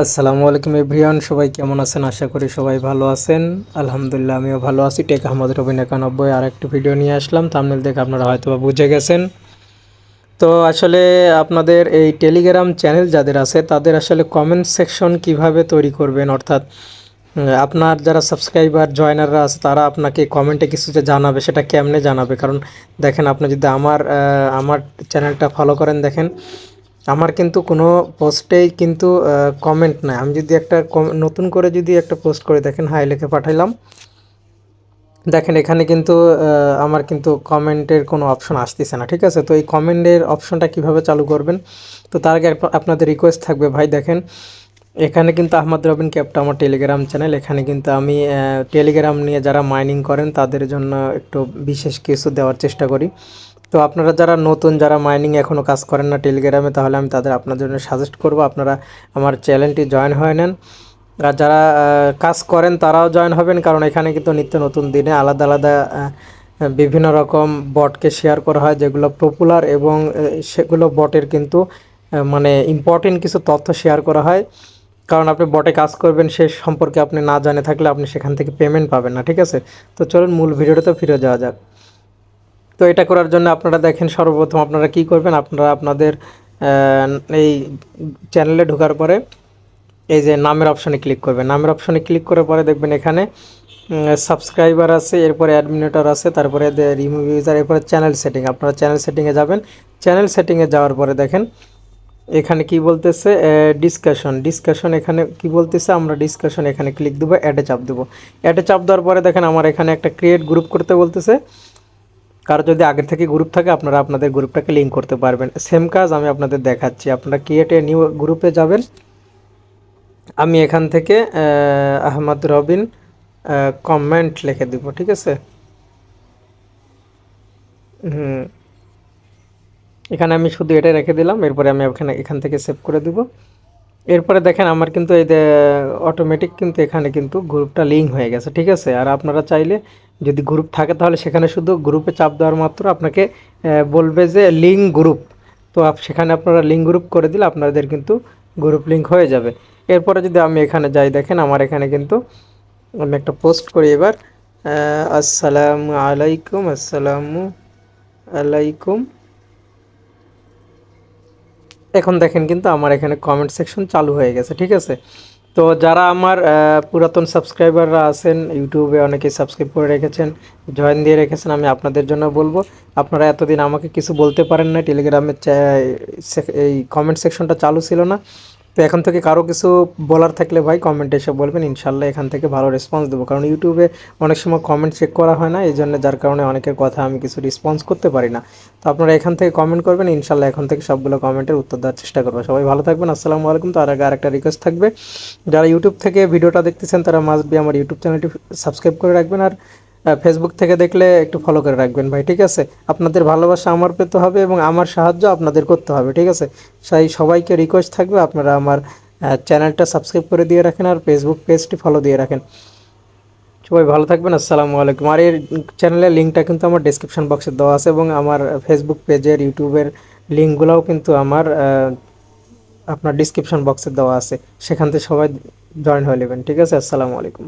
আসসালামু আলাইকুম এভরিওয়ান, সবাই কেমন আছেন? আশা করি সবাই ভালো আছেন। আলহামদুলিল্লাহ, আমিও ভালো আছি। টেক আহমদ রবিন একানব্বই আর একটি ভিডিও নিয়ে আসলাম। তামনেল দেখে আপনারা হয়তো বুঝে গেছেন। তো আসলে আপনাদের এই টেলিগ্রাম চ্যানেল যাদের আছে, তাদের আসলে কমেন্ট সেকশন কীভাবে তৈরি করবেন? অর্থাৎ আপনার যারা সাবস্ক্রাইবার জয়নাররা আছে, তারা আপনাকে কমেন্টে কিছু যে জানাবে, সেটা কেমনে জানাবে? কারণ দেখেন, আপনি যদি আমার আমার চ্যানেলটা ফলো করেন, দেখেন আমার কিন্তু কোনো পোস্টেই কিন্তু কমেন্ট নাই। আমি যদি একটা নতুন করে যদি একটা পোস্ট করে দেখেন, হাই লিখে পাঠাইলাম। দেখেন, এখানে কিন্তু আমার কিন্তু কমেন্টের কোনো অপশন আসতেছে না, ঠিক আছে? তো এই কমেন্টের অপশনটা কীভাবে চালু করবেন? তো তার আগে আপনাদের রিকোয়েস্ট থাকবে, ভাই, দেখেন। এখানে কিন্তু আহমদ রবিন ক্যাপটা আমার টেলিগ্রাম চ্যানেল এখানে কিন্তু আমি টেলিগ্রাম নিয়ে যারা মাইনিং করেন, তাদের জন্য একটু বিশেষ কিছু দেওয়ার চেষ্টা করি। তো আপনারা যারা নতুন, যারা মাইনিং এখনও কাজ করেন না টেলিগ্রামে তাহলে আমি তাদের আপনাদের জন্য সাজেস্ট করব, আপনারা আমার চ্যানেলটি জয়েন হয়ে নেন। আর যারা কাজ করেন, তারাও জয়েন হবেন, কারণ এখানে কিন্তু নিত্য নতুন দিনে আলাদা আলাদা বিভিন্ন রকম বটকে শেয়ার করা হয়, যেগুলো পপুলার এবং সেগুলো বটের কিন্তু মানে ইম্পর্টেন্ট কিছু তথ্য শেয়ার করা হয়। কারণ আপনি বটে কাজ করবেন, সে সম্পর্কে আপনি না জানে থাকলে আপনি সেখান থেকে পেমেন্ট পাবেন না, ঠিক আছে? তো চলুন মূল ভিডিওটাতে ফিরে যাওয়া যাক। তো এটা করার জন্য আপনারা দেখেন সর্বপ্রথম আপনারা কি করবেন, আপনারা আপনাদের এই চ্যানেলে ঢোকার পরে এই যে নামের অপশনে ক্লিক করবেন। নামের অপশনে ক্লিক করার পরে দেখবেন এখানে সাবস্ক্রাইবার আছে, এরপরে অ্যাডমিনেটর আছে, তারপরে রিমুভ ইউজার এরপরে চ্যানেল সেটিং আপনারা চ্যানেল সেটিংয়ে যাবেন। চ্যানেল সেটিংয়ে যাওয়ার পরে দেখেন, এখানে কি বলতেছে ডিসকাশন ডিসকাশন এখানে কি বলতেছে, আমরা ডিসকাশন এখানে ক্লিক দেবো অ্যাডে চাপ দেবো। অ্যাডে চাপ দেওয়ার পরে দেখেন আমার এখানে একটা ক্রিয়েট গ্রুপ করতে বলতেছে। কারও যদি আগের থেকে গ্রুপ থাকে, আপনারা আপনাদের গ্রুপটাকে লিঙ্ক করতে পারবেন। সেম কাজ আমি আপনাদের দেখাচ্ছি। আপনারা ক্রিয়েটে নিউ গ্রুপে যাবেন। আমি এখান থেকে আহমদ রবিন কমেন্ট লিখে দিব, ঠিক আছে? হুম। এখানে আমি শুধু এটা রেখে দিলাম, এরপরে আমি এখানে, এখান থেকে সেভ করে দিব। এরপরে দেখেন, আমার কিন্তু এই অটোমেটিক কিন্তু এখানে কিন্তু গ্রুপটা লিঙ্ক হয়ে গেছে, ঠিক আছে? আর আপনারা চাইলে যদি গ্রুপ থাকে তাহলে সেখানে শুধু গ্রুপে চাপ দেওয়ার মাত্র আপনাকে বলবে যে লিঙ্ক গ্রুপ তো সেখানে আপনারা লিঙ্ক গ্রুপ করে দিলে আপনাদের কিন্তু গ্রুপ লিঙ্ক হয়ে যাবে। এরপরে যদি আমি এখানে যাই, দেখেন আমার এখানে কিন্তু আমি একটা পোস্ট করি এবার। আসসালামু আলাইকুম আসসালামু আলাইকুম। এখন দেখেন কিন্তু আমার এখানে কমেন্ট সেকশন চালু হয়ে গেছে, ঠিক আছে? তো যারা আমার পুরাতন সাবস্ক্রাইবাররা আছেন, ইউটিউবে অনেকে সাবস্ক্রাইব করে রেখেছেন, জয়েন দিয়ে রেখেছেন, আমি আপনাদের জন্য বলব। আপনারা এতদিন আমাকে কিছু বলতে পারেন না টেলিগ্রামের এই কমেন্ট সেকশনটা চালু ছিল না। তো এখন থেকে কারও কিছু বলার থাকলে ভাই কমেন্টে এসে বলবেন, ইনশাল্লাহ এখান থেকে ভালো রেসপন্স দেবো। কারণ ইউটিউবে অনেক সময় কমেন্ট চেক করা হয় না, এই জন্য যার কারণে অনেকের কথা আমি কিছু রেসপন্স করতে পারি না। তো আপনারা এখান থেকে কমেন্ট করবেন, ইনশাল্লাহ এখন থেকে সবগুলো কমেন্টের উত্তর দেওয়ার চেষ্টা করব। সবাই ভালো থাকবেন, আসসালামু আলাইকুম। তার আগে আরেকটা রিকোয়েস্ট থাকবে, যারা ইউটিউব থেকে ভিডিওটা দেখতেছেন তারা মাস্ট বি আমার ইউটিউব চ্যানেলটি সাবস্ক্রাইব করে রাখবেন। আর ফেসবুক থেকে দেখলে একটু ফলো করে রাখবেন ভাই, ঠিক আছে? আপনাদের ভালোবাসা আমার পেতে হবে এবং আমার সাহায্য আপনাদের করতে হবে, ঠিক আছে? তাই সবাইকে রিকোয়েস্ট থাকবে, আপনারা আমার চ্যানেলটা সাবস্ক্রাইব করে দিয়ে রাখেন আর ফেসবুক পেজটি ফলো দিয়ে রাখেন। সবাই ভালো থাকবেন, আসসালামু আলাইকুম। আর এর চ্যানেলের লিঙ্কটা কিন্তু আমার ডিসক্রিপশন বক্সে দেওয়া আছে এবং আমার ফেসবুক পেজের ইউটিউবের লিঙ্কগুলোও কিন্তু আমার আপনার ডিসক্রিপশন বক্সে দেওয়া আছে। সেখান থেকে সবাই জয়েন হয়ে নেবেন, ঠিক আছে? আসসালামু আলাইকুম।